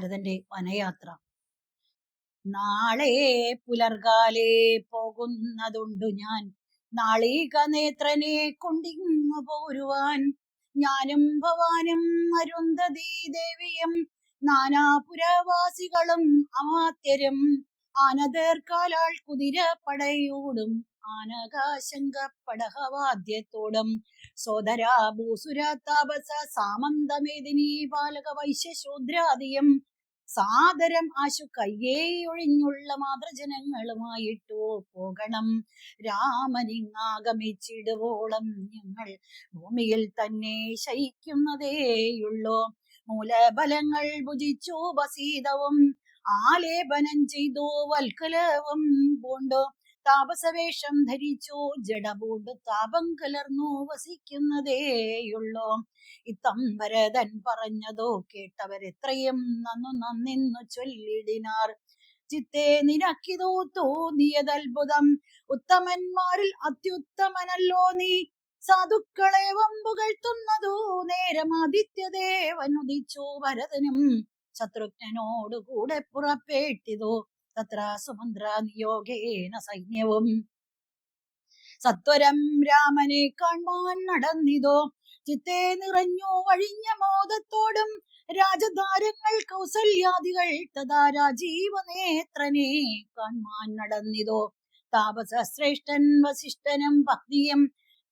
ഭരതന്റെ വനയാത്ര. നാളെ പുലർകാലേ പോകുന്നതുണ്ട് ഞാൻ. നാളിക നേത്രനെ കൊണ്ടിങ്ങു പോരുവാൻ. ഞാനും ഭവാനും അരുന്ധതി ദേവിയും നാനാപുരവാസികളും അമാത്യരും ആനതേർക്കാലാൾ കുതിര പടയോടും ആനകാശങ്ക സോദരാ ഭൂസുരാതാപസ ഭൂസുര താപസ സാമന്തമേദിനി ബാലക വൈശ്യശൂദ്രാദിയം സാദരം ആശു കയ്യേ ഒഴിഞ്ഞുള്ള മാതൃജനങ്ങളുമായിട്ടോ പോകണം. രാമനിങ്ങാഗമിച്ചിടുവോളം ഞങ്ങൾ ഭൂമിയിൽ തന്നെ ശയിക്കുന്നതേയുള്ളൂ. മൂലബലങ്ങൾ ഭുജിച്ചു ബസീതവും ആലേപനം ചെയ്തു വൽക്കലവും പൂണ്ടു. താപസവേഷം ധരിച്ചു ജഡപൂണ്ടു താപം കലർന്നു വസിക്കുന്നതേയുള്ളൂ. ഇത്തം ഭരതൻ പറഞ്ഞതോ കേട്ടവരെത്രയും നന്നു നന്നിന്നു ചൊല്ലിടിനാർ. ചിത്തെ നിനക്കിതോ തോന്നിയതത്ഭുതം ഉത്തമന്മാരിൽ അത്യുത്തമനല്ലോ നീ. സാധുക്കളെ വമ്പുകഴ്ത്തുന്നതു നേരം ആദിത്യദേവനുദിച്ചു ഭരതനും ശത്രുഘ്നോടുകൂടെ പുറപ്പെട്ടിതോ. തത്ര സുമന്ത്ര നിയോഗേന സൈന്യവും സത്വരം രാമനെ കാണുവാൻ നടന്നിതോ? ചിത്തെ നിറഞ്ഞു വഴിഞ്ഞ മോദത്തോടും രാജധാരങ്ങൾ കൗസല്യാദികൾ തഥാ രാജീവനേത്രനെ കാണുവാൻ നടന്നിതോ? താപസ ശ്രേഷ്ഠൻ വസിഷ്ഠനും പത്നിയും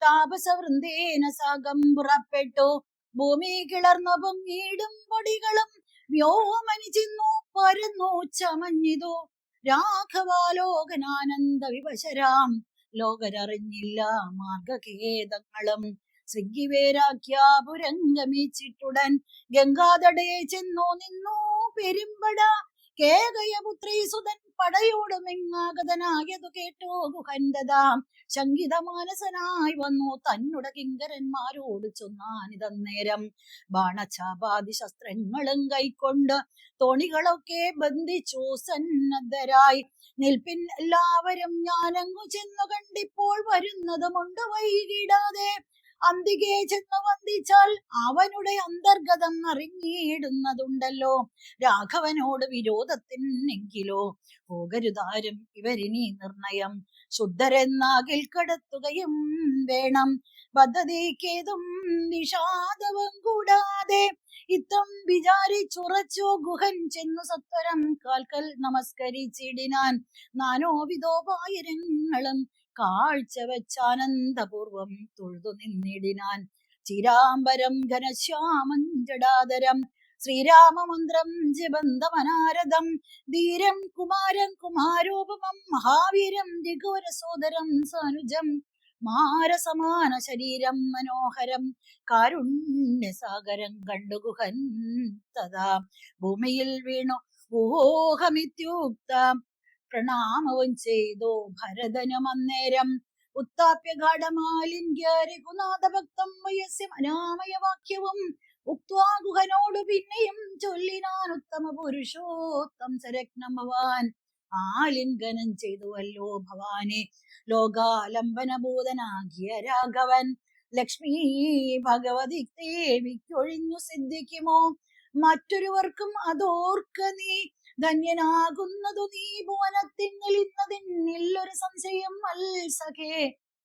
താപസവൃന്ദേന സാഗം പുറപ്പെട്ടു. ഭൂമി കിളർന്നു പൊങ്ങിയിടും പൊടികളും വ്യോമനി ചിന്നു പരന്നു ചമഞ്ഞിതു. രാഘവാലോകനാനന്ദ വിവശരാം. ലോകരറിഞ്ഞില്ല മാർഗഖേദങ്ങളും. ശൃംഗിവേരാഖ്യാപുരംഗമിച്ചിട്ടുടൻ ഗംഗാതടയെ ചെന്നു നിന്നു പെരുമ്പട. കേകയപുത്രി സുതൻ പടയോടുമെങ്ങാഗതനായതു കേട്ടോ ഗുഹന്തതാം ശങ്കിത മാനസനായി വന്നു. തന്നുട കിങ്കരന്മാരോട് ചൊന്നാനിതന്നേരം. ബാണചാപാതി ശസ്ത്രങ്ങളും കൈക്കൊണ്ട് തോണികളൊക്കെ ബന്ധിച്ചു സന്നദ്ധരായി. നിൽപ്പിൻ എല്ലാവരും ഞാനങ്ങു ചെന്നു കണ്ടിപ്പോൾ വരുന്നതുമുണ്ട് വൈകിടാതെ. അന്തികെ ചെന്ന് വന്ദിച്ചാൽ അവനുടെ അന്തർഗതം അറിഞ്ഞിടുന്നതുണ്ടല്ലോ. രാഘവനോട് വിരോധത്തിനെങ്കിലോ? പോകരുതാരും ഇവരിനി നിർണയം. ശുദ്ധരെന്നാകിൽ കടത്തുകയും വേണം. പദ്ധതിക്കേതും നിഷാദവും കൂടാതെ ഇത്തം വിചാരിച്ചുറച്ചു ഗുഹൻ ചെന്നു സത്വരം കാൽക്കൽ നമസ്കരിച്ചിടിനാൻ നാനോ നാനോവിധോപായരങ്ങളും കാഴ്ച വെച്ചാനന്ദപൂർവം തൊഴുതു നിന്നിടിനാൻ. ചിരാംബരം ഘനശ്യാമം ജടാതരം ശ്രീരാമമന്ത്രം ജബന്ധമനാരദം ധീരം കുമാരം കുമാരോപമം മഹാവീരം ദിഘോരസോദരം സാനുജം മാരസമാന ശരീരം മനോഹരം കാരുണ്യസാഗരം കണ്ടുകുഹൻ തഥാ. ഭൂമിയിൽ വീണു ഊഹമിത്യുക്ത. പ്രണാമവും ചെയ്തു ഭരതനും അന്നേരം. ഉത്താപ്യ രഘുനാഥഭക്തം രഘുനാഥ അനാമയ വാക്യവും ഉക്വാ ഗുഹനോട് പിന്നെയും ചൊല്ലിനാൻ ഉത്തമ പുരുഷോത്തം സരഗ്നം ആലിംഗനം ചെയ്തുവല്ലോ ഭവാനെ. ലോകാലംബനഭൂതനാകിയ രാഘവൻ ലക്ഷ്മി ഭഗവതി ദേവിക്കൊഴിഞ്ഞു സിദ്ധിക്കുമോ? മറ്റൊരുവർക്കും അതോർക്ക നീ. ധന്യനാകുന്നതു നീ ഭുവനത്തിങ്കിൽ ഇന്നതിന്നിൽ ഒരു സംശയം അൽസഖേ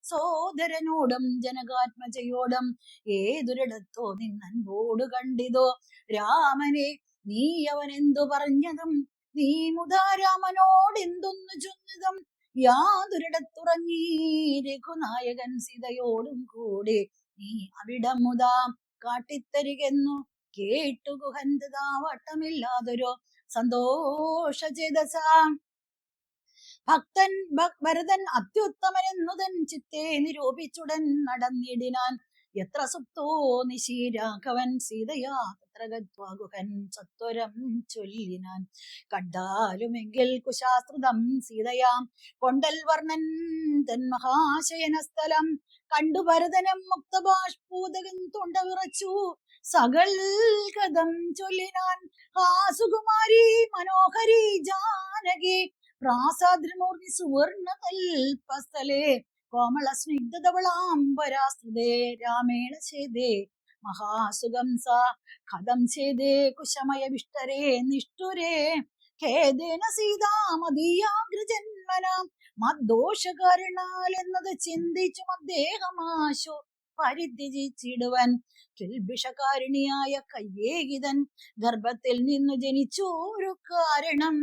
സോദരനോടും ജനകാത്മജയോടും ഏതൊരിടത്തോ നിന്നൻപോട് കണ്ടിതോ. രാമനെ നീ അവനെന്തു പറഞ്ഞതും? നീ മുതാ രാമനോട് എന്തൊന്നു ചൊന്നതും യാതൊരിടത്തുറങ്ങി. രഘുനായകൻ സീതയോടും കൂടെ നീ അവിടം മുതാം കാട്ടിത്തരികെന്നു കേട്ടു ഗുഹന്തതാ വട്ടമില്ലാതൊരു സന്തോഷചേതസ. ഭക്തൻ ഭരതൻ ഭരതൻ അത്യുത്തമനെന്നുതൻ ചിത്തെ നിരൂപിച്ചുടൻ നടന്നിടിനാൻ. എത്ര സുപ്തോ നിശീരാഘവൻ സീതയാ തത്ര ഗത്വാ ഗുഹൻ സത്വരം കണ്ടാലുമെങ്കിൽ കുശാസ്ത്രിതം സീതയാം. കൊണ്ടൽ വർണൻ തൻ കണ്ടു ഭരതനം മുക്തബാഷ്പൂതകൻ തൊണ്ട വിറച്ചു സകൽ കഥം ചൊല്ലിനാൻ. ആ മനോഹരി ജാനകി. പ്രാസാദ്രമൂർത്തി സുവർണ കോമള രാമേണ ചേതേ മഹാസുഖം സ കഥം ചെയ്തേ കുശമയ വിഷ്ടരേ നിഷ്ഠുരേ. ഖേദേന സീതാമതിയാഗ്രജന്മനാം മദ്ദോഷകാരണാൽ എന്നത് ചിന്തിച്ചു അദ്ദേഹമാശു പരിത്യജിച്ചിടുവൻ. കിൽബിഷകാരിണിയായ കയ്യേകിതൻ ഗർഭത്തിൽ നിന്നു ജനിച്ചോരു കാരണം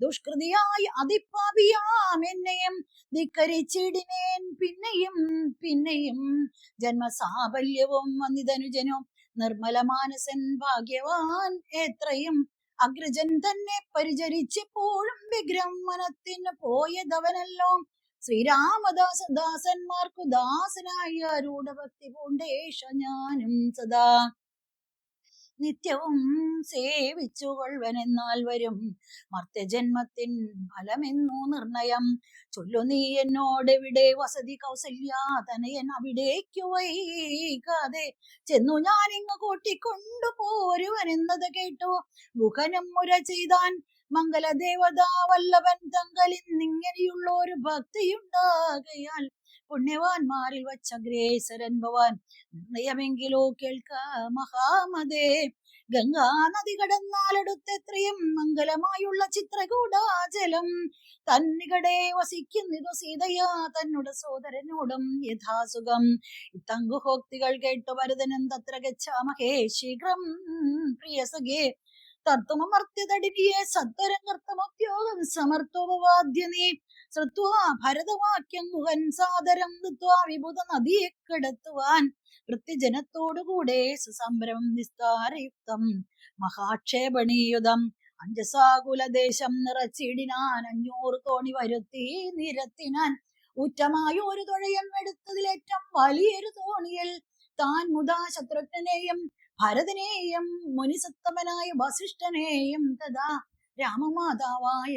ദുഷ്കൃതിയായി അതിപ്പാപിയാം എന്നെയും ധിക്കരിച്ചിടിനേൻ പിന്നെയും പിന്നെയും. ജന്മസാബല്യവും വന്നിതനുജനും നിർമ്മല മാനസൻ ഭാഗ്യവാൻ എത്രയും. അഗ്രജൻ തന്നെ പരിചരിച്ചപ്പോഴും വിഗ്രഹം മനത്തിന് പോയതവനല്ലോ. ശ്രീരാമദാസ ദാസന്മാർക്കു ദാസനായ രൂഢഭക്തി പൂണ്ടേഷ ഞാനും സദാ. നിത്യവും സേവിച്ചു കൊള്ളുവനെന്നാൽ വരും. മർത്യജന്മത്തിൻ ഫലമെന്നു നിർണയം. ചൊല്ലു നീ എന്നോടെവിടെ വസതി കൗസല്യ? തനയൻ അവിടേക്കു വൈകാതെ. ചെന്നു ഞാനിങ്ങ് കൂട്ടിക്കൊണ്ടു പോരുവനെന്നത് കേട്ടു. ഗുഹനം മുര ചെയ്താൻ മംഗലദേവതാ നിങ്ങനെയുള്ള ഒരു ഭക്തിയുണ്ടാകയാൽ പുണ്യവാന്മാരിൽ വച്ച ഗ്രേസരൻ ഭവാൻ നിർണയമെങ്കിലോ കേൾക്ക മഹാമതേ. ഗംഗാനദി കടന്നാലടുത്തെത്രയും മംഗലമായുള്ള ചിത്രകൂടാചലം. തന്നികടെ വസിക്കുന്നിതു സീതയാ തന്നുടെ സോദരനോടും യഥാസുഖം. ഇത്തങ്കുഹോക്തികൾ കേട്ടു ഭരതനും തത്ര ഗച്ഛാമഹേ ശീഘ്രം പ്രിയസഖേ. സത്വരം കർത്തമോദ്യോഗം സമർത്ഥോപവാദ്യ നീ ശ്രുത്വാ ഭരതവാക്യം ഗുഹൻ സാദരം ദത്വാ വിഭുത നദിയെ കടത്തുവാൻ വൃത്തിജനത്തോടുകൂടെ സുസംരംഭം നിസ്താരയുക്തം. മഹാക്ഷേപണീയുതം അഞ്ചസാകുലദേശം നിറച്ചിടിനാൻ അഞ്ഞൂറ് തോണി വരുത്തി നിരത്തിനാൻ. ഉറ്റമായ ഒരു തുഴയം എടുത്തതിലേറ്റം വലിയൊരു തോണിയിൽ താൻ മുതാ ശത്രുഘ്നെയും ഭരതനെയും മുനിസത്തമനായ വസിഷ്ഠനേയം തഥാ രാമമാതാവായ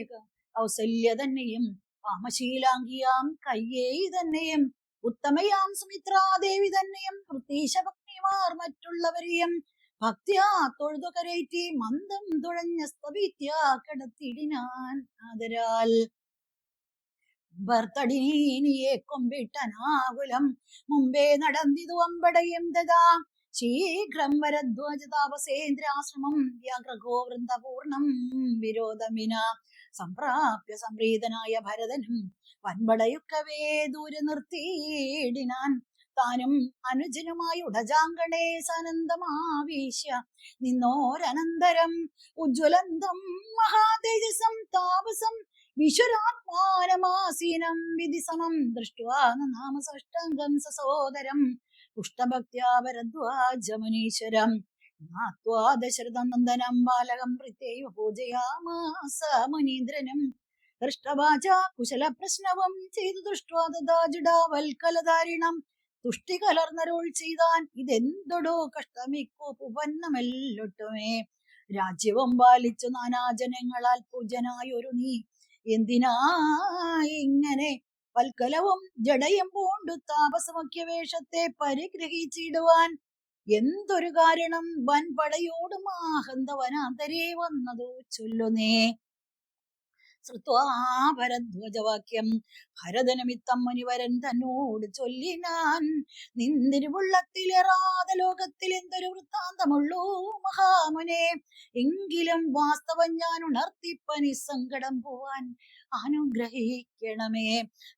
കൗസല്യ തന്നെയും വാമശീലാംഗിയാം കയ്യേയി തന്നെയും ഉത്തമയാം സുമിത്രാദേവി തന്നെയും പ്രത്യീശഭക്തിമാർ മറ്റുള്ളവരെയും ഭക്തിയാ തൊഴുതു കരയറ്റി മന്ദം തുഴഞ്ഞ സ്തവിത്യ കടത്തിടിനാൻ ആദരാൽ. ഭർത്തടിനീനിയെ കൊമ്പിട്ടനാകുലം മുമ്പേ നടന്നിതു അമ്പടയും തഥാ ശീഘ്രം വരധ്വജ താപസേന്ദ്രാശ്രമം വ്യാഗ്രഹോ വൃന്ദപൂർണം വിരോധമിന. സംപ്രാപ്യ സംപ്രീതനായ ഭരതനും വൻപടയുക്കവേ ദൂരെ നിർത്തിയിടിനാൻ. താനും അനുജനുമായി ഉടജാങ്കണേ സനന്ദമാവീശ്യ. നിന്നോരനന്തരം ഉജ്ജ്വലന്തം മഹാതേജസം താപസം വിശ്വരാത്മാനമാസീനം വിധി സമം ദൃഷ്ട്വാ നാമ സസോദരം പുഷ്ടഭക്ത്യാ ഭരദ്വാജമുനീശ്വരം ജ്ഞാത്വാ ദശരഥനന്ദനം ബാലകം പ്രത്യേക പൂജയാമാസ മുനീന്ദ്രനും. ഹൃഷ്ടവാച കുശല പ്രശ്നവും ചെയ്തു ദൃഷ്ട്വാ തഥാ ജുഡാവൽക്കലധാരിണം തുഷ്ടി കലർന്നരുൾ ചെയ്താൻ ഇതെന്തൊടോ കഷ്ടമിക്കോപ്പുപന്നമെല്ലൊട്ടുമേ രാജ്യവും പാലിച്ചു നാനാജനങ്ങളാൽ പൂജനായൊരു നീ. എന്തിനാ ഇങ്ങനെ വൽക്കലവും ജഡയും പൂണ്ടു താപസമുഖ്യ വേഷത്തെ പരിഗ്രഹിച്ചിടുവാൻ എന്തൊരു കാരണം വൻപടയോടും ആഹന്തവനാന്തരേ വന്നതു ചൊല്ലുനേ ശ്രുത്വാ ഭരതനിമിത്തം മുനിവരൻ തന്നോട് ചൊല്ലിനാൻ നിന്തിരുവുള്ളത്തിലേറാതെ ലോകത്തിൽ എന്തൊരു വൃത്താന്തമുള്ളൂ മഹാമുനെ. എങ്കിലും വാസ്തവം ഞാൻ ഉണർത്തിപ്പനി സങ്കടം പോവാൻ അനുഗ്രഹിക്കണമേ.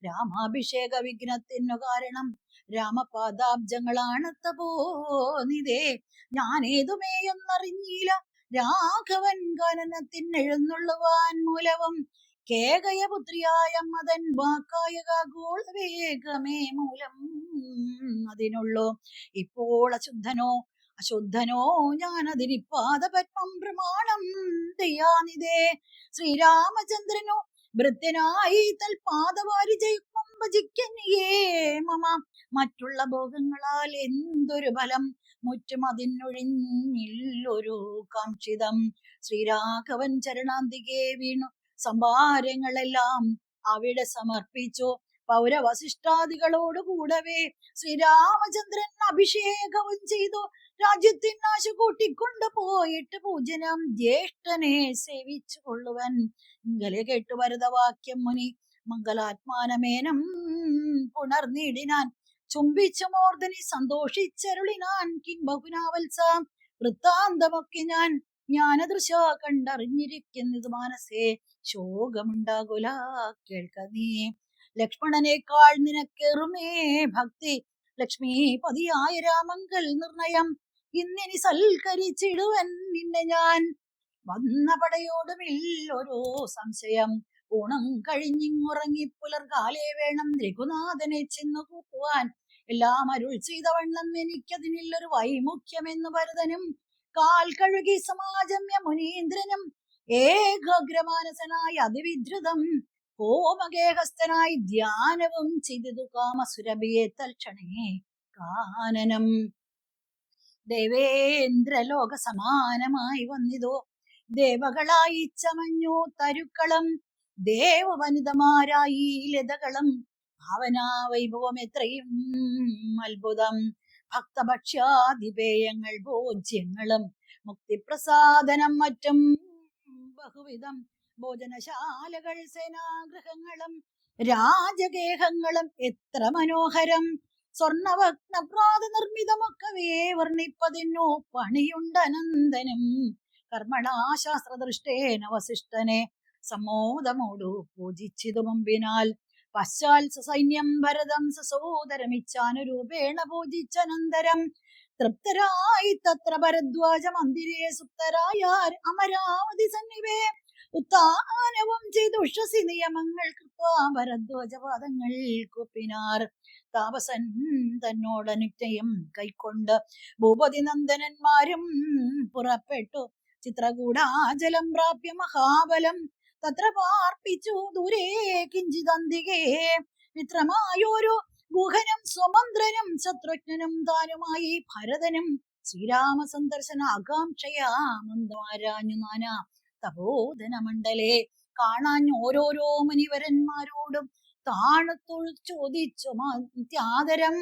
രാമാഭിഷേക വിഘ്നത്തിനു കാരണം രാമപാദാബ്ജങ്ങളാണ് തപോനിതേ ഞാനേതുമേ ഏതുമേയൊന്നറിഞ്ഞില്ല രാഘവൻ ഗാനനത്തിനെഴുന്നള്ളുവാൻ മൂലവും കേകയപുത്രിയായ മതൻ വാക്കായ കാഗോള വേഗമേ മൂലം അതിനുള്ളൂ. ഇപ്പോൾ അശുദ്ധനോ അശുദ്ധനോ ഞാൻ അതിനിപ്പാത പത്മം പ്രമാണം ദയാനിതേ ശ്രീരാമചന്ദ്രനോ ഭൃത്യനായി തൽപാദവാരി ജയിക്കും ഭജിക്കനിയേ മമ. മറ്റുള്ള ഭോഗങ്ങളാൽ എന്തൊരു ഫലം? മുറ്റും അതിനൊഴിഞ്ഞില്ലൊരു കാക്ഷിതം. ശ്രീരാഘവൻ ചരണാന്തികെ വീണു. സംഭാരങ്ങളെല്ലാം അവിടെ സമർപ്പിച്ചു. പൗരവശിഷ്ടാദികളോട് കൂടവേ ശ്രീരാമചന്ദ്രൻ അഭിഷേകവും ചെയ്തു. രാജ്യത്തിനാശ കൂട്ടിക്കൊണ്ടു പോയിട്ട് പൂജനം ജ്യേഷ്ഠനെ സേവിച്ചു കൊള്ളുവൻ ഇങ്ങനെ കേട്ടു ഭരതവാക്യം മുനി. മംഗലാത്മാനമേനം പുണർന്നിടിനാൻ ചുംബിച്ച മൂർധനി സന്തോഷിച്ചരുളിനാൻ കിൻ ബഹുനാവത്സ. വൃത്താന്തമൊക്കെ ഞാൻ ജ്ഞാനദൃശ കണ്ടറിഞ്ഞിരിക്കുന്നത് മാനസേ ശോകമുണ്ടാകുല കേൾക്ക നീ. ലക്ഷ്മണനേക്കാൾ നിനക്കേറുമേ ഭക്തി. ലക്ഷ്മീപതിയായ രാമങ്കൽ നിർണയം. ഇന്നിനി സൽക്കരിച്ചിടുവൻ നിന്നെ ഞാൻ. വന്ന പടയോടുമില്ലൊരു സംശയം. ഊണം കഴിഞ്ഞിങ്ങുറങ്ങി പുലർകാലേ വേണം രഘുനാഥനെ ചെന്നു കൂട്ടുവാൻ എല്ലാം അരുൾ ചെയ്തവണ്ണം എനിക്കതിനില്ലൊരു വൈമുഖ്യമെന്നു ഭരതനും കാൽ കഴുകി സമാജമ്യ മുനീന്ദ്രനും. ഏകാഗ്രമാനസനായി അതിവിദ്രുതം. ഹോമഗേഹസ്ഥനായി ധ്യാനവും ചെയ്തു കാമസുരഭിയെ തൽക്ഷണേ കാനനം. ദേവേന്ദ്രലോക സമാനമായി വന്നിതോ. ദേവകളായി ചമഞ്ഞു തരുക്കളം. ദേവവനിതമാരായി ലതകളും. ഭാവനാ വൈഭവം എത്രയും അത്ഭുതം. ഭക്തഭക്ഷ്യാതിപേയങ്ങൾ ഭോജ്യങ്ങളും മുക്തിപ്രസാദനം മറ്റും ബഹുവിധം. ഭോജനശാലകൾ സേനാഗ്രഹങ്ങളും രാജഗേഹങ്ങളും എത്ര മനോഹരം. സ്വർണവഗ്നപ്രാത നിർമ്മിതമൊക്കവേ വർണിപ്പതിനു പണിയുണ്ടനന്ദനും കർമ്മണാശാസ്ത്രദൃഷ്ടേന വസിഷ്ഠനെ സമ്മോദമോടു പൂജിച്ചിതു മുമ്പിനാൽ. പശ്ചാൽ സസൈന്യം ഭരതം സസോദരമിച്ചാനുരൂപേണ പൂജിച്ചനന്തരം. തൃപ്തരായി തത്ര ഭരദ്വാജ മന്ദിരേ സുപ്തരായ അമരാവതി സന്നിവേ ഉത്താനവും ചെയ്തുഷസി നിയമങ്ങൾ കൃത്വാ ഭരദ്വാജപാദങ്ങൾ കുപ്പിനാർ. താപസൻ തന്നോടനുജ്ഞയം കൈക്കൊണ്ട് ഭൂപതി നന്ദനന്മാരും പുറപ്പെട്ടു. ചിത്രകൂടാജലം പ്രാപ്യ മഹാബലം തത്ര പാർപ്പിച്ചു ദൂരേ കിഞ്ചിതന്തികേ മിത്രമായോരു ഗുഹനും സ്വമന്ത്രനും ശത്രുഘ്നനും താനുമായി ഭരതനും ശ്രീരാമ സന്ദർശന ആകാംക്ഷയാ മന്ദമാരാഞ്ഞു നാനാ. തപോധന മണ്ഡലേ കാണാൻ ഓരോരോ മുനിവരന്മാരോടും താണത്തുൾ ചോദിച്ചു ത്യാദരം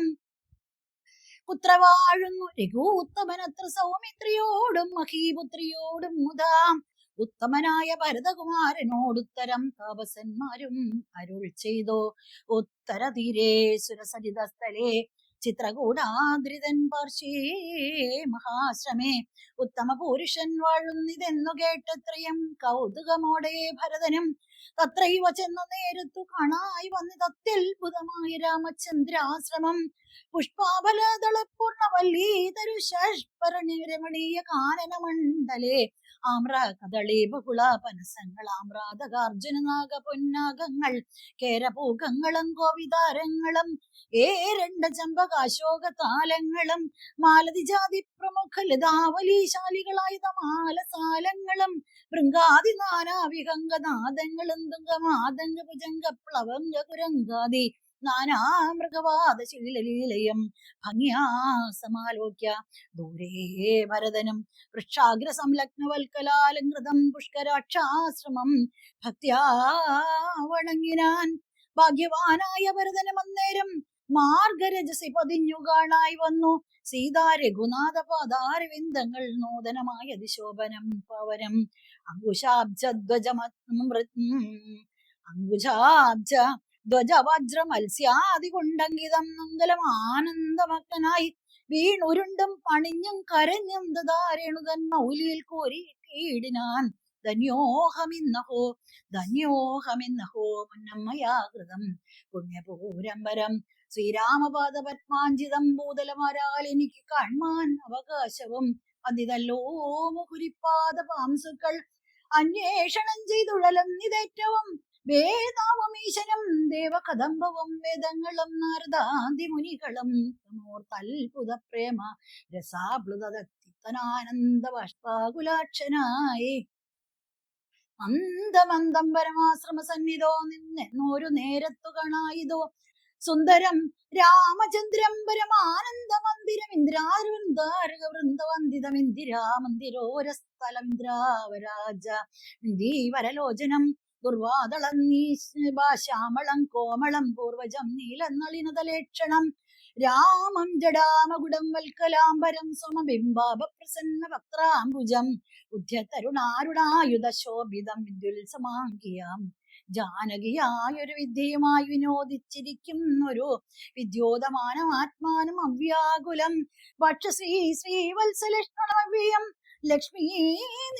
പുത്രവാഴുന്നു രഘൂത്തമനത്ര സൗമിത്രിയോടും മഹീപുത്രിയോടും മുതാ. ഉത്തമനായ ഭരതകുമാരനോടുത്തരം താപസന്മാരും അരുൾ ചെയ്തു. ഉത്തര തീരേ സുരസരിത സ്ഥലേ ചിത്രകൂടാദ്രിതൻ പാർശ്വേ മഹാശ്രമേ ഉത്തമ പുരുഷൻ വാഴുന്നിതെന്നു കേട്ടത്രയും കൗതുകമോടെ ഭരതനും തത്രൈവ ചെന്ന നേരത്തു കാണായി വന്നിതത്യത്ഭുതമായ രാമചന്ദ്രാശ്രമം. പുഷ്പാബലദളപൂർണ വല്ലീതരു രമണീയ കാനന മണ്ഡലേ ആമ്ര കദളി ബഹുള നാഗ പൊന്നാഗങ്ങൾ കേരപൂകങ്ങളും കോവിതാരങ്ങളും ഏരണ്ട ചമ്പകാശോക താലങ്ങളും മാലതി ജാതി പ്രമുഖ ലതാവലീശാലികളായ തമാലസാലങ്ങളും ഭൃങ്കാതി നാനാവിഹംഗനാദങ്ങളും തുങ്കമാതംഗ ഭുജംഗ പ്ലവംഗ കുരങ്കാതി നാനാ മൃഗവാദ ശീലലീലയം ഭംഗ്യാ സമാലോക്യ. ദൂരേ ഭരതനും വൃക്ഷാഗ്ര സംലഗ്നവൽക്കലാലങ്കൃതം പുഷ്കരാക്ഷാശ്രമം ഭക്തിയാവണങ്ങിനാൻ ഭാഗ്യവാനായ ഭരതനും അന്നേരം മാർഗരജസി പതിഞ്ഞു കാണായി വന്നു. സീതാ രഘുനാഥ പാതാരവിന്ദങ്ങൾ നൂതനമായ അതിശോഭനം പവനം. അങ്കുശാബ്ജധ്വജമ അങ്കുശാബ്ജ ധ്വജ മത്സ്യാതി കൊണ്ടങ്കിതം മംഗലം ആനന്ദമക്തനായി വീണുരുണ്ടും പണിഞ്ഞും കരഞ്ഞും ദാരേണുതൻ മൗലിയിൽ കോരി കീടിനാൻ ധന്യോഹമിന്നഹോ ധന്യോഹമിന്നഹോ മുന്നമ്മയാകൃതം. പുണ്യപൂരംബരം ശ്രീരാമപാദ പത്മാഞ്ചിതം ഭൂതലമാരാൽ എനിക്ക് കാൺമാൻ അവകാശവും. അതിതല്ലോ മുഹുരിപ്പാദ പാംസുക്കൾ അന്വേഷണം ചെയ്തുഴലും ഇതേറ്റവും വേദാവമീശനും ദേവകദംബവും വേദങ്ങളും നാരദാന്തി മുനികളും തമോർത്തത്ഭുത പ്രേമ രസാപ്ലുതനാനന്ദ ബാഷ്പാകുലാക്ഷനായി മന്ദമന്ദം പരമാശ്രമ സന്നിധോ നിന്നെന്നൊരു നേരത്തു കാണായിതോ സുന്ദരം രാമചന്ദ്രം പരമാനന്ദ മന്ദിരം ഇന്ദ്രാരുന്ദാരക വൃന്ദവന്ദിതം ഇന്ദിരാ മന്ദിരോരസ്ഥലം ഇന്ദ്രാവരാജ ഇന്ദീവരലോചനം ദുർവാദളം നീശാമളം കോമളം പൂർവജം നീലനളിനതലേക്ഷണം. രാമം ജടാമകുടം വൽക്കലാംബരം സമബിംബാഭ പ്രസന്ന വക്രാംബുജം ഉദ്യതരുണാരുണായുധ ശോഭിതം വിദ്യുത്സമാങ്കിയാം ജാനകിയായൊരു വിദ്യയുമായി വിനോദിച്ചിരിക്കുന്നൊരു വിദ്യോതമാനം ആത്മാനം അവ്യാകുലം. വക്ഷശ്രീ ശ്രീവത്സലക്ഷ്മണവ്യം ലക്ഷ്മീ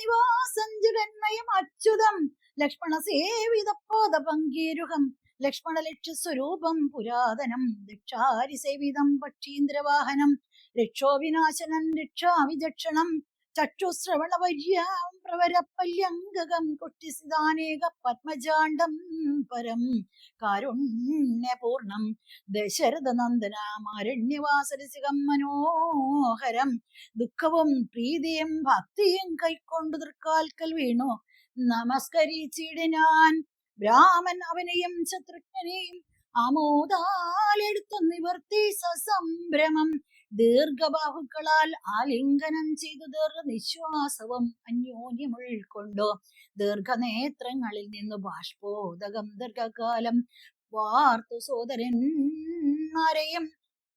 നിവാസം അച്യുതം. ലക്ഷ്മണ സേവിത പാദപങ്കീരുഹം ലക്ഷ്മണ ലക്ഷ്യ സ്വരൂപം പുരാതനം. ദക്ഷാരി സേവിതം പക്ഷീന്ദ്രവാഹനം. രക്ഷോ വിനാശനം രക്ഷാവിചക്ഷണം. ചക്ഷുശ്രവണപര്യാം പ്രവരപ്പല്യംഗകം കുഷ്ടിസിതാനേക പത്മജാണ്ഡം പരം കാരുണ്യപൂർണം ദശരഥ നന്ദനാമാരണ്യവാസരസികം മനോഹരം ദുഃഖവും പ്രീതിയും ഭക്തിയും കൈക്കൊണ്ടു തൃക്കാൽക്കൽ വീണു. നമസ്കരിച്ചിടിനാൻ ബ്രാഹ്മൻ അവനെയും ശത്രുഘ്നെയും ആമോദാലെടുത്തു നിവർത്തി സസംഭ്രമം ദീർഘബാഹുക്കളാൽ ആലിംഗനം ചെയ്തു ദീർഘനിശ്വാസവും അന്യോന്യം ഉൾക്കൊണ്ടു ദീർഘനേത്രങ്ങളിൽ നിന്ന് ബാഷ്പോദകം ദീർഘകാലം വാർത്തു സോദരന്മാരെയും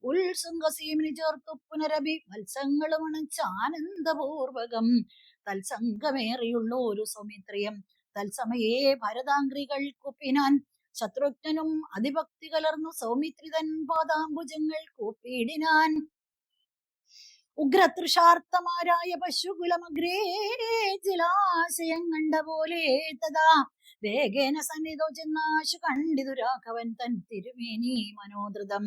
ഉത്സംഗസീമിന് ചേർത്തു പുനരഭി വത്സങ്ങളും അണച്ചാനന്ദപൂർവകം തത്സംഗമേറിയുള്ള ഒരു സൗമിത്രിയം. തത്സമയേ ഭരതാംഗ്രികൾ കുപ്പിനാൻ ശത്രുഘ്നും അതിഭക്തി കലർന്നു സൗമിത്രി തൻ പാദാംബുജങ്ങൾ കൂപ്പിയിടിനാൻ ഉഗ്രതൃഷാർത്ഥമാരായ പശുകുലമഗ്രേ ജലാശയം കണ്ട പോലെ തഥാ. വേഗേന സന്നിധോ ചെന്നാശു കണ്ടിതു രാഘവൻ തൻ തിരുമേനി മനോദൃതം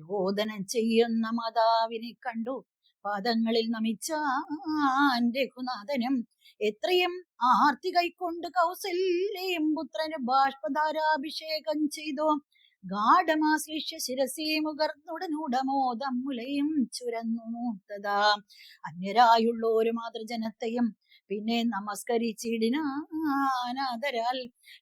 രോദനം ചെയ്യുന്ന മാതാവിനെ കണ്ടു. പാദങ്ങളിൽ നമിച്ചാൻ രഘുനാഥനും. എത്രയും ആർത്തി കൈക്കൊണ്ട് കൗസല്യം പുത്രന് ബാഷ്പധാരാഭിഷേകം ചെയ്തു. ഗാഠമാശ്ലിഷ്യ ശിരസി മുകർന്നുടനുടമോദം മുലയും ചുരന്നു മൂത്തതാ. അന്യരായുള്ള ഒരു മാതൃജനത്തെയും പിന്നെ നമസ്കരിച്ചിടിനാനാദരാൽ.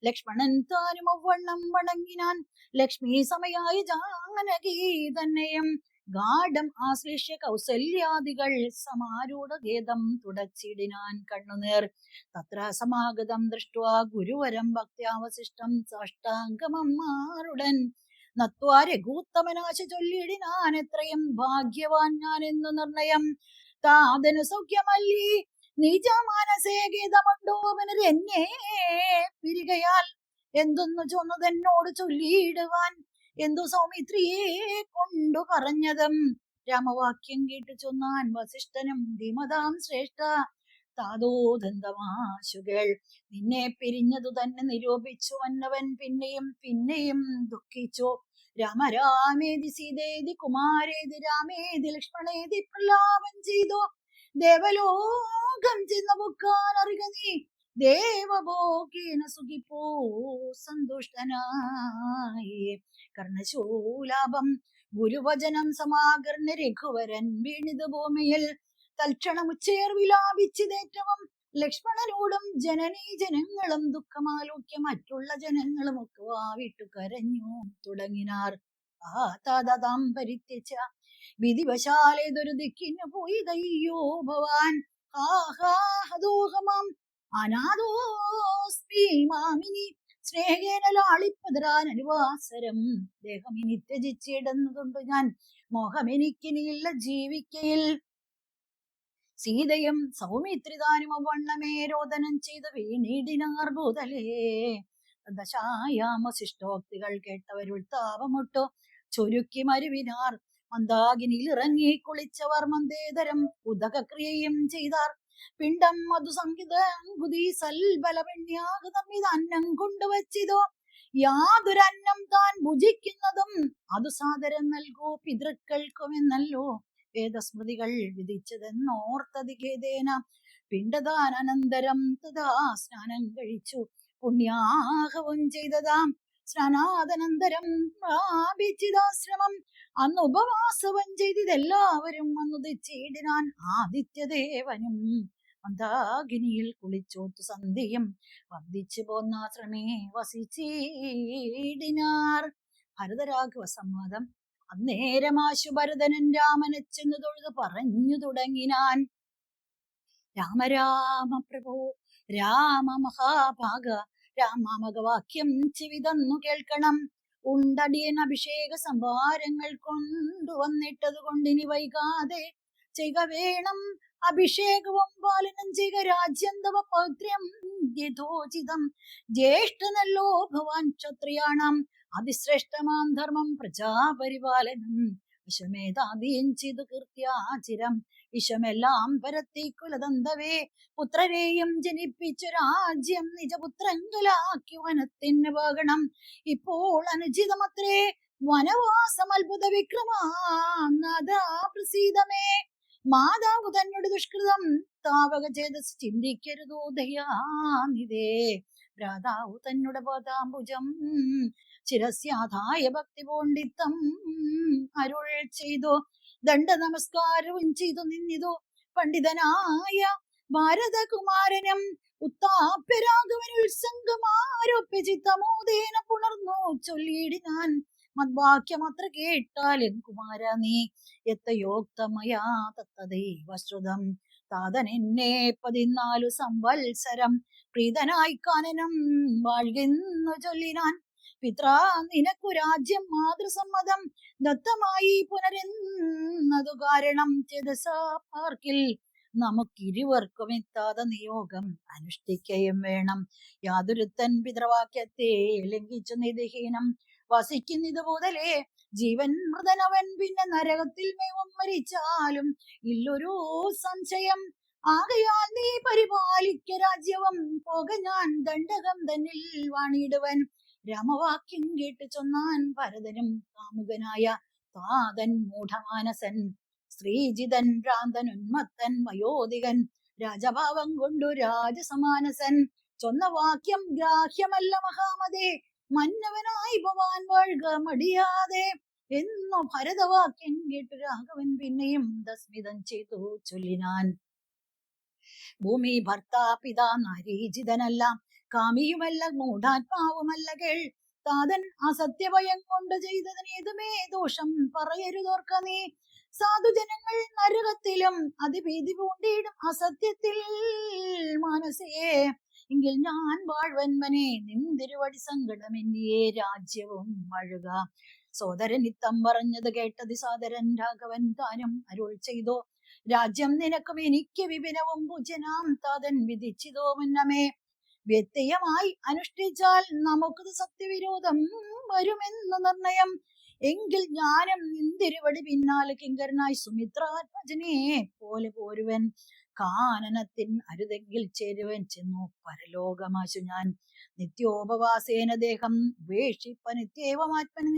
ലക്ഷ്മണൻ താനും ഒവ്വണ്ണം വണങ്ങിനാൻ. ലക്ഷ്മി സമയായി ജാനകി തന്നെയും ഗാഠം ആശ്ലേഷ്യ കൗസല്യാദികൾ സമാരൂഢ ഗേദം തുടച്ചിടിനാൻ കണ്ണുനീർ. തത്ര സമാഗതം ദൃഷ്ട്വാ ഗുരുവരം ഭക്തിയാവശിഷ്ടം സാഷ്ടാംഗമമ്മാറുടൻ നത്വാ രഘൂത്തമനാശ എത്രയും ഭാഗ്യവാൻ ഞാൻ എന്നു നിർണയം. താതനു സൗഖ്യമല്ലി നീച മാനസേ ഗീതമുണ്ടോ അവനർ എന്നെ പിരികയാൽ? എന്തൊന്നു ചൊന്നതെന്നോട് ചൊല്ലിയിടുവാൻ? എന്തു സൗമിത്രിയെ കൊണ്ടു പറഞ്ഞതും? രാമവാക്യം കേട്ടു ചൊന്നാൻ വസിഷ്ഠനും ധീമതാം ശ്രേഷ്ഠ. താതോദന്തമാശുകൾ നിന്നെ പിരിഞ്ഞതു തന്നെ നിരൂപിച്ചു വന്നവൻ പിന്നെയും പിന്നെയും ദുഃഖിച്ചു. രാമ രാമേതി സീതേതി കുമാരേതി രാമേതി ലക്ഷ്മണേതി പ്രലാപം ചെയ്തു. ദേവലോകം ചെന്ന പൊക്കാൻ അറിക നീ. ദേവഭോഗേന സുഖിപ്പോ സന്തുഷ്ടനായി. കർണശൂലാഭം ഗുരുവചനം സമാകർണ രഘുവരൻ വീണിത് ഭൂമിയിൽ. തൽക്ഷണമുച്ചേർ വിലാപിച്ചതേറ്റവും ലക്ഷ്മണനോടും ജനനീ ജനങ്ങളും ദുഃഖമാലോക്യ മറ്റുള്ള ജനങ്ങളും ഒക്കെ വാവിട്ടു കരഞ്ഞു തുടങ്ങിനാർ. ആ താതാം പരിത്യച്ച വിധിവശാലേതൊരു ദിക്കിന് പോയി ദയ്യോ ഭവാൻ. ആഹാ ആഹാഹദോഹമാം അനാഥോസ്മി മാമിനി സ്നേഹേന ലാളിപ്പതരാൻ അനുവാസരം ദേഹം ഇനി ത്യജിച്ചിടുന്നതുകൊണ്ട് ഞാൻ. മോഹം എനിക്കിനിയില്ല ജീവിക്കയിൽ. സീതയും സൗമിത്രിതാനും അവണ്ണമേ രോദനം ചെയ്ത് വീണിടിനാർ ഭൂതലേ ദശായാമശിഷ്ടോക്തികൾ കേട്ടവരുൾ താപമുട്ടു. ചുരുക്കി മരുവിനാർ. മന്ദാകിനിയിൽ ഇറങ്ങി കുളിച്ചവർ മന്ദേതരം. ഉദകക്രിയയും ചെയ്താർ. പിണ്ടം മധു സൽബലപണ്യാകതം ഇത് അന്നം കൊണ്ടുവച്ചിതോ യാതൊരന്നം താൻ ഭുജിക്കുന്നതും അത് സാദരം നൽകൂ പിതൃക്കൾക്കുമെന്നല്ലോ. വേദസ്മൃതികൾ വിധിച്ചതെന്നോർത്തതിഖേദേന പിണ്ടദാനന്തരം തഥാ സ്നാനം കഴിച്ചു. പുണ്യാഹവും ചെയ്തതാം. സ്നാനാദനന്തരം പ്രാപിച്ചിതാശ്രമം. അന്ന് ഉപവാസവും ചെയ്തിതെല്ലാവരും വന്നുദിച്ചിടിനാൻ ആദിത്യദേവനും. മന്ദാകിനിയിൽ കുളിച്ചോത്തു സന്ധ്യയും വന്ദിച്ചു പോന്നാശ്രമേ വസിച്ചിടിനാർ. ഭരതരാഘവ സംവാദം. അന്നേരമാശു ഭരതനൻ രാമനച്ചെന്ന് ചെന്നു തൊഴുത് പറഞ്ഞു തുടങ്ങിനാൻ. രാമരാമ പ്രഭു രാമ മഹാഭാഗ രാമാമകവാക്യം ചിവിതന്നു കേൾക്കണം. ഉണ്ടടിയൻ അഭിഷേക സംഭാരങ്ങൾ കൊണ്ടുവന്നിട്ടത് കൊണ്ടിനി വൈകാതെ ചെയ്ക വേണം അഭിഷേകവും പാലനം ചെയ്യുക രാജ്യം തവ പൗത്ര്യം. യഥോചിതം ജ്യേഷ്ഠനല്ലോ ഭവാൻ ക്ഷത്രിയാണം. അതിശ്രേഷ്ഠമാം ധർമ്മം പ്രജാപരിപാലനം. വിഷമേതാദീം ചെയ്തു കീർത്തിയാചിരം വിഷമെല്ലാം പരത്തി കുലതന്തവേ പുത്രരെയും ജനിപ്പിച്ചു രാജ്യം നിജപുത്രങ്കലാക്കി വനത്തിന് പോകണം ഇപ്പോൾ അനുചിതമത്രേ. വനവാസം അത്ഭുത വിക്രമാ പ്രസീതമേ. മാതാവ് തന്നോട് ദുഷ്കൃതം. താവക ചേതസ് ചിന്തിക്കരുതോ ദയാനിതേ ഭ്രാതാവ് തന്നോട് പതാംബുജം ശിരസ്യാധായ ഭക്തി പോണ്ടിത്തം. അരുൾ ചെയ്തു ദണ്ഡ നമസ്കാരവും ചെയ്തു നിന്നിതു. പണ്ഡിതനായ ഭാരതകുമാരനും ഉത്താപ്യരാഘവൻ ഉത്സംഗമാരോപ്യ ചിത്തമോദേന പുണർന്നു ചൊല്ലിയിടിനാൻ മദ്വാക്യമത്ര കേട്ടാലും കുമാര നീ എത്തയോക്തമയാ തത്തദൈവശ്രുതം എന്നെ പതിനാലു സംവത്സരം പ്രീതനായി കാനനം വാഴുകെന്നു ചൊല്ലിനാൻ. പിത്രാ നിനക്കു രാജ്യം മാതൃസമ്മതം ദത്തമായി പുനരെന്നതു കാരണം ചേതസാർക്കിൽ നമുക്കിരുവർക്കും എത്താതെ നിയോഗം അനുഷ്ഠിക്കുകയും വേണം. യാതൊരുത്തൻ പിതൃവാക്യത്തെ ലംഘിച്ചു നിധിഹീനം വസിക്കുന്നത് മുതലേ ജീവൻ മൃതനവൻ പിന്നെ നരകത്തിൽ മേവം മരിച്ചാലും ഇല്ലൊരു സംശയം. ആകയാൽ നീ പരിപാലിക്ക രാജ്യവും പോക ഞാൻ ദണ്ഡകം തന്നിൽ വാണിയിടുവൻ. രാമവാക്യം കേട്ട് ചൊന്നാൻ ഭരതനും കാമുകനായ താതൻ മൂഢമാനസൻ. ശ്രീജിതൻ ഭ്രാന്തൻ ഉന്മത്തൻ വയോധികൻ. രാജഭാവം കൊണ്ടു രാജസമാനസൻ. ചൊന്ന വാക്യം ഗ്രാഹ്യമല്ല മഹാമതേ. മന്നവനായി ഭവാൻ വാഴുക മടിയാതെ. എന്നു ഭരതവാക്യം കേട്ടു രാഘവൻ പിന്നെയും ദസ്മിതം ചെയ്തു ചൊല്ലിനാൻ. ഭൂമി ഭർത്താ പിതാ നരീചിതനല്ല കാമിയുമല്ല മൂഢാത്മാവുമല്ല കേൾ. താതൻ അസത്യഭയം കൊണ്ട് ചെയ്തതിനേതുമേ ദോഷം പറയരുതോർക്ക നീ. സാധുജനങ്ങൾ നരകത്തിലും അതിഭീതി പൂണ്ടിയിടും അസത്യത്തിൽ മനസ്സേ എങ്കിൽ ഞാൻ വാഴ്വന്മനെ നിന്തിരുവടി സങ്കടം എന്നിയേ രാജ്യവും മഴുക സോദരൻ ഇത്തം പറഞ്ഞത് കേട്ടത് സാദരൻ രാഘവൻ താനും അരുൾ ചെയ്തോ. രാജ്യം നിനക്കും എനിക്ക് വിപിനവും പൂജനാം താതൻ വിധിച്ചിതോ മുന്നമേ. വ്യത്യയമായി അനുഷ്ഠിച്ചാൽ നമുക്കത് സത്യവിരോധം വരുമെന്ന് നിർണയം. എങ്കിൽ ജ്ഞാനം നിന്തിരുവടി പിന്നാലെ കിങ്കരനായി സുമിത്രാത്മജനെ പോലെ പോരുവൻ. കാനനത്തിൻ അരുതെങ്കിൽ ചേരുവൻ ചെന്നു. പരലോകമാശു ഞാൻ. നിത്യോപവാസേന ദേഹം. വേഷിപ്പ നിത്യേവമാത്മന്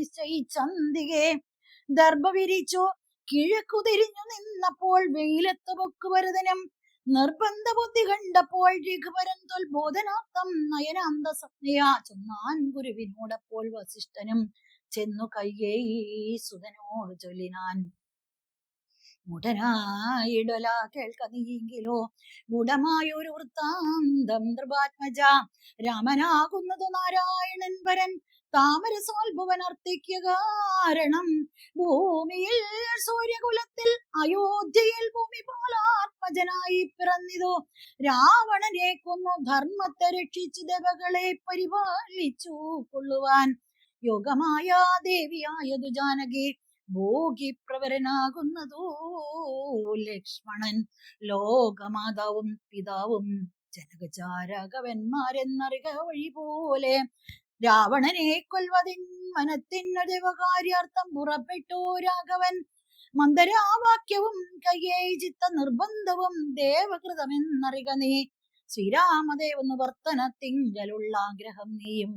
ദർഭ വിരിച്ചു കിഴക്കു തിരിഞ്ഞു നിന്നപ്പോൾ വെയിലത്ത് പൊക്കുവരതനം നിർബന്ധ ബുദ്ധി കണ്ടപ്പോൾ രഘുവരൻ തൊൽബോധനാർത്ഥം നയനാന്ത സത്നയാ ചൊന്നാൻ ഗുരുവിനോടപ്പോൾ വസിഷ്ഠനും ചെന്നു കയ്യേ സുതനോട് ചൊല്ലിനാൻ മുടനായിടല കേൾക്ക നീങ്കിലോ ഗുണമായൊരു വൃത്താന്തം നൃപാത്മജ. രാമനാകുന്നത് നാരായണൻ വരൻ. താമരസോത്ഭവൻ അർത്ഥിക്ക കാരണം. ഭൂമിയിൽ സൂര്യകുലത്തിൽ അയോധ്യയിൽ ഭൂമി പോലാത്മജനായി പിറന്നിതു. രാവണനെ കൊന്നു. ധർമ്മത്തെ രക്ഷിച്ചു ദേവകളെ പരിപാലിച്ചു കൊള്ളുവാൻ. യോഗമായ ദേവിയായതു ജാനകി. ഭോഗി പ്രവരനാകുന്നതോ ലക്ഷ്മണൻ ലോകമാതാവും പിതാവും ജനകചാരകവന്മാരെന്നറിക വഴി പോലെ രാവണനെ കൊൽവതിൻ മനത്തിനു കാര്യാർത്ഥം പുറപ്പെട്ടു രാഘവൻ. മന്ദരാവാക്യവും കയ്യേ ചിത്ത നിർബന്ധവും ദേവകൃതമെന്നറിക നീ. ശ്രീരാമദേവ തിങ്കലുള്ള ആഗ്രഹം നീയും.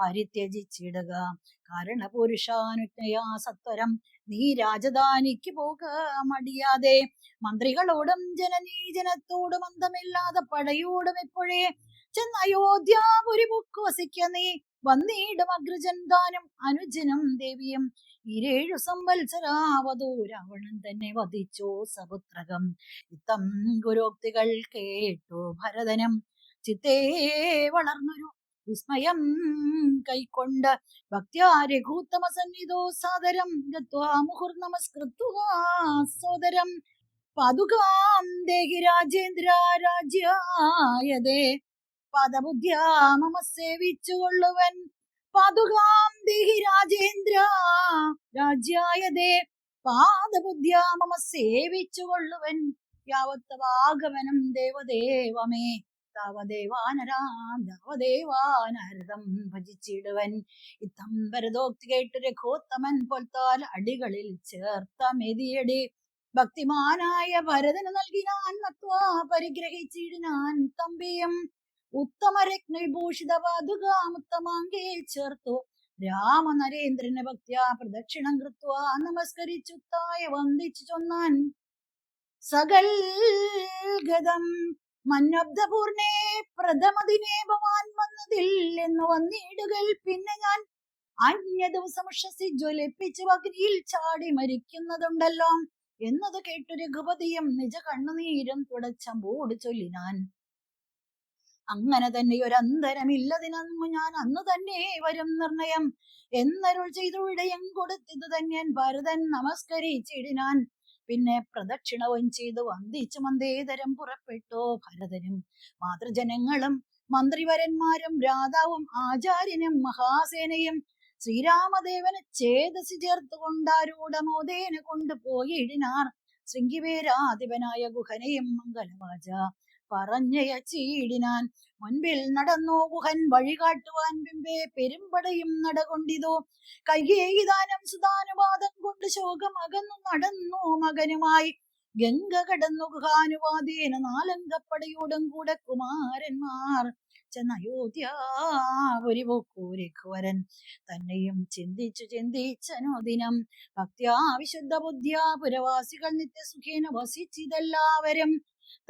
പരിത്യജിച്ചിടുക. കാരണ പുരുഷാനുജ്ഞയാ സത്വരം. നീ രാജധാനിക്ക് പോക മടിയാതെ. മന്ത്രികളോടും ജനനീജനത്തോടും അന്തമില്ലാതെ പടയോടും ഇപ്പോഴേ ചെന്ന് അയോധ്യാപുരി ബുക്ക് വസിക്ക നീ. വന്നീടും അഗ്രജൻ താനും അനുജനും ദേവിയും. ഇരേഴു സംവത്സരാവതോ രാവണൻ തന്നെ വധിച്ചോ സപുത്രകം. ഇത്തം ഗുരോക്തികൾ കേട്ടു ഭരതനം. ചിത്തേ വളർന്നൊരു വിസ്മയം കൈക്കൊണ്ട് ഭക്ത്യാ രഘൂത്തമ സന്നിധോ സാദരം ഗത്വാ മുഹുർ നമസ്കൃത്വാ സോദരം പാതുകാം ദേഹി രാജേന്ദ്ര രാജ്യായതേ. പദബുദ്ധ്യാ മമ സേവിച്ചുകൊള്ളുവൻ. പാതുകാം ദേഹി രാജേന്ദ്ര. രാജ്യായതേ പാദബുദ്ധ്യാ മമ സേവിച്ചുകൊള്ളുവൻ. യാവത്തവാഗമനം ദേവദേവമേ താവദേവാനരാം ഭജിച്ചിടുവൻ. ഇത്തം ഭരതോക്തി കേട്ട് രഘോത്തമൻ പൊൽത്താൽ അടികളിൽ ചേർത്ത മെതിയടി ഭക്തിമാനായ ഭരതന് നൽകിനാൻ നത്വാ തമ്പിയും. ഉത്തമരത്നവിഭൂഷിത പാതുകാമുത്തമാങ്കേ ചേർത്തു. രാമനരേന്ദ്രനെ ഭക്ത്യാ പ്രദക്ഷിണം കൃത്വ നമസ്കരിച്ചുത്തായ വന്ദിച്ചു ചൊന്നാൻ. സകൽ ഗതം മന്നബ്ദപൂർണേ പ്രഥമദിനേ ഭവാൻ വന്നതിൽ എന്ന് വന്നിടുകൾ പിന്നെ ഞാൻ അന്യ ദിവസം ഉഷസി ജ്വലിപ്പിച്ച് അഗ്നിയിൽ ചാടി മരിക്കുന്നതുണ്ടല്ലോ. എന്നത് കേട്ടു രഘുപതിയും നിജ കണ്ണുനീരും തുടച്ചമ്പോട് ചൊല്ലിനാൻ അങ്ങനെ തന്നെ ഒരു അന്തരമില്ലതിനു ഞാൻ അന്ന് തന്നെ വരും നിർണയം. എന്നരുൾ ചെയ്തു ഇടയം കൊടുത്തിത് തന്നെ ഭരതൻ നമസ്കരിച്ചിടിനാൻ. പിന്നെ പ്രദക്ഷിണവും ചെയ്തു വന്ദിച്ചു മന്ദേതരം പുറപ്പെട്ടു ഭരതനും. മാതൃജനങ്ങളും മന്ത്രിവരന്മാരും രാധാവും ആചാര്യനും മഹാസേനയും ശ്രീരാമദേവന് ചേതസി ചേർത്ത് കൊണ്ടാരൂഢമോദേന കൊണ്ടുപോയിടിനാർ ശൃംഗിവേരാധിപനായ ഗുഹനയും മംഗലവാച. പറഞ്ഞയച്ചീടിനാൻ മുൻപിൽ നടന്നോ ഗുഹൻ വഴികാട്ടുവാൻ പിമ്പേ പെരുമ്പടയും നടകൊണ്ടിതോ. കൈകേയിദാനം സുതാനുവാദം കൊണ്ട് ശോകം അകന്നു നടന്നു മകനുമായി. ഗംഗ കടന്നു ഗുഹാനുവാദേന നാലങ്കപ്പടയോടും കൂടെ കുമാരന്മാർ. ചെന്നയോധ്യാപുരിവരൻ തന്നെയും ചിന്തിച്ചു ചിന്തിച്ചനോദിനം ഭക്ത്യാ വിശുദ്ധ ബുദ്ധ്യാ പുരവാസികൾ നിത്യസുഖേന വസിച്ചിതെല്ലാവരും.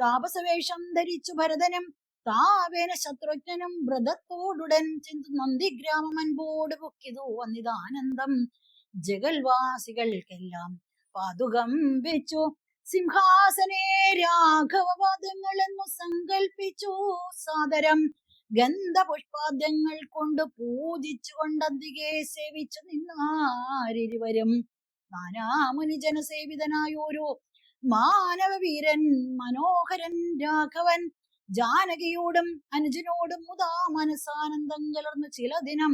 താപസവേഷം ധരിച്ചു ഭരതനും താവേന ശത്രുഘ്നും വ്രതത്തോടുടൻ ചിന്തു നന്ദിഗ്രാമം അൻപോട് പൊക്കിതു വന്നിതാനന്ദം ജഗൽവാസികൾക്കെല്ലാം പാതുകം വെച്ചു. സിംഹാസനെ രാഘവപാദങ്ങളെന്നു സങ്കൽപ്പിച്ചു. സാദരം ഗന്ധപുഷ്പാദ്യങ്ങൾ കൊണ്ട് പൂജിച്ചു കൊണ്ടതികെ സേവിച്ചു നിന്നാരിരുവരും. നാനാമുനി ജനസേവിതനായോരോ മാനവവീരൻ മനോഹരൻ രാഘവൻ. ജാനകിയോടും അനുജനോടും മുതാ മനസാനന്ദം കലർന്നു ചില ദിനം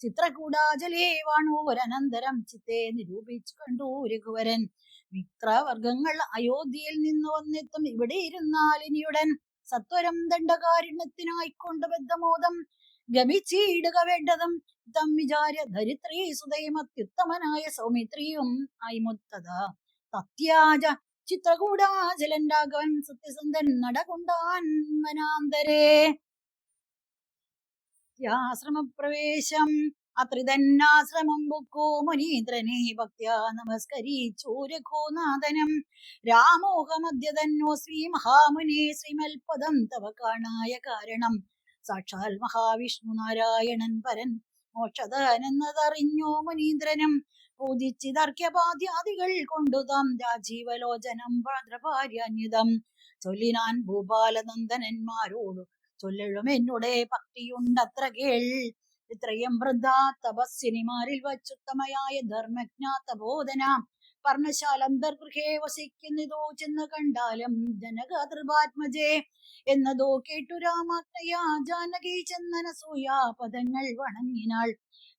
ചിത്രകൂടാചലേ വാണൂരനന്തരം ചിത്തെ നിരൂപിച്ചു കണ്ടു രഘുവരൻ. മിത്രവർഗങ്ങൾ അയോധ്യയിൽ നിന്ന് വന്നെത്തും ഇവിടെ ഇരുന്നാൽ ഇനിയുടൻ സത്വരം ദണ്ഡകാരുണ്യത്തിനായിക്കൊണ്ട് ബദ്ധമോദം. ഗമിച്ചിടുക വേണ്ടതും. തം വിചാര്യ ധരിത്രീ സുതയും അത്യുത്തമനായ സൗമിത്രിയും ആയിമുത്തത തത്യാജ ചിത്രകൂടാചലൻ രാഘവൻ സത്യസന്ധൻ നടകൊണ്ടാൻ വനാന്തരേ ആശ്രമപ്രവേശം അത്രിതന്നാശ്രമം ബുക്കോ മുനീന്ദ്രനെ ഭക്ത്യാ നമസ്കരിച്ചു രഘോനാഥനം. രാമോഹമദ്യതന്നോ ശ്രീ മഹാമുനി ശ്രീമൽപദം തവ കാണായ കാരണം. സാക്ഷാൽ മഹാവിഷ്ണു നാരായണൻ പരൻ മോക്ഷതനെന്നതറിഞ്ഞോ മുനീന്ദ്രനും. പൂജിച്ചിതർക്യപാദ്യാദികൾ കൊണ്ടുതം. രാജീവലോചനം ഭദ്രഭാര്യാന്യുതം ചൊല്ലിനാൻ ഭൂപാലനന്ദനന്മാരോടു ചൊല്ലഴും എന്നുടെ ഭക്തിയുണ്ടത്ര കേൾ. ഇത്രയും വൃദ്ധ തപസ്സിനിമാരിൽ വച്ചുത്തമയായ ധർമ്മജ്ഞാത ബോധന പർണശാലന്തർഗൃഹേ വസിക്കുന്നതോ ചെന്ന് കണ്ടാലും ജനകതൃപാത്മജേ എന്നതോ കേട്ടു രാമാജ്ഞയാ ജാനകി ചെന്നനസൂയാ പദങ്ങൾ വണങ്ങിനാൾ.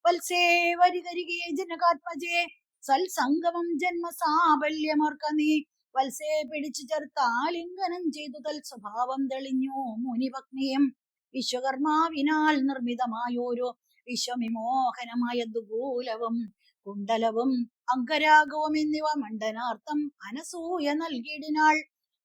വത്സേ വരികരികെ ജനകാത്മജേ സൽസംഗമം ജന്മസാബല്യമോർക്ക നീ. വത്സേ പിടിച്ചു ചേർത്താലിംഗനം ചെയ്തു തൽ സ്വഭാവം തെളിഞ്ഞു മുനിപത്നിയും. വിശ്വകർമാവിനാൽ നിർമ്മിതമായോരോ വിശ്വവിമോഹനമായ ദുകൂലവും കുണ്ടലവും അങ്കരാഗവും എന്നിവ മണ്ഡനാർത്ഥം അനസൂയ നൽകിയിടിനാൾ.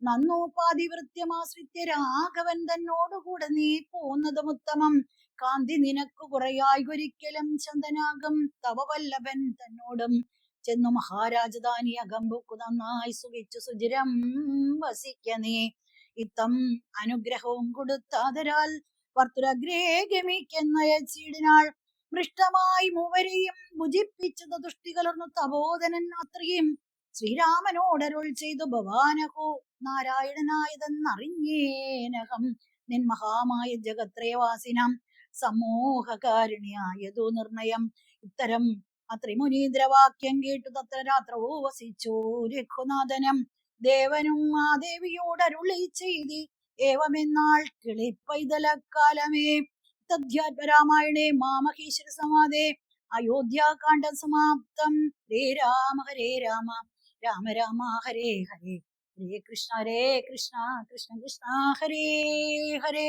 നന്നോപാതിവൃത്യമാശ്രിത്യ രാഘവൻ തന്നോടുകൂടെ നീ പോന്നതും ഉത്തമം. കാന്തി നിനക്കു കുറയായി ഒരിക്കലും ചന്ദനാകം തവ വല്ലഭൻ തന്നോടും ചെന്നു മഹാരാജധാനി അകമ്പുക്കു നന്നായി സുഖിച്ചു. സുചിരം വസിക്ക നീ. ഇത്തം അനുഗ്രഹവും കൊടുത്താതരാൽ വർത്തുരഗ്രേ ഗമിക്കെന്നയച്ചിടിനാൾ മൃഷ്ടമായി മൂവരെയും ഭുജിപ്പിച്ചത് ദുഷ്ടി കലർന്നു തപോധനൻ അത്രയും. ശ്രീരാമനോടരുൾ ചെയ്തു ഭവാനഹോ നാരായണനായതെന്നറിഞ്ഞേനഹം. നിൻ മഹാമായ ജഗത്രയവാസിനം സമൂഹകാരുണ്യായതു നിർണയം. ഇത്തരം അത്രിമുനീന്ദ്രവാക്യം കേട്ടു തത്ര രാത്രവോ വസിച്ചു രഘുനാഥനം. ദേവനും ആ ദേവിയോടരുളി ചെയ്തി. ഏവമെന്നാൾ കിളിപ്പൈതലക്കാലമേ. തദ്ധ്യാത്മരാമായണേ മാമഹേശ്വര സമാധേ. അയോധ്യാകാണ്ഡം സമാപ്തം. ഹരേ രാമ ഹരേ രാമ. രാമ രാമ ഹരേ ഹരേ. ഹരേ കൃഷ്ണ ഹരേ കൃഷ്ണ കൃഷ്ണ കൃഷ്ണ ഹരേ ഹരേ.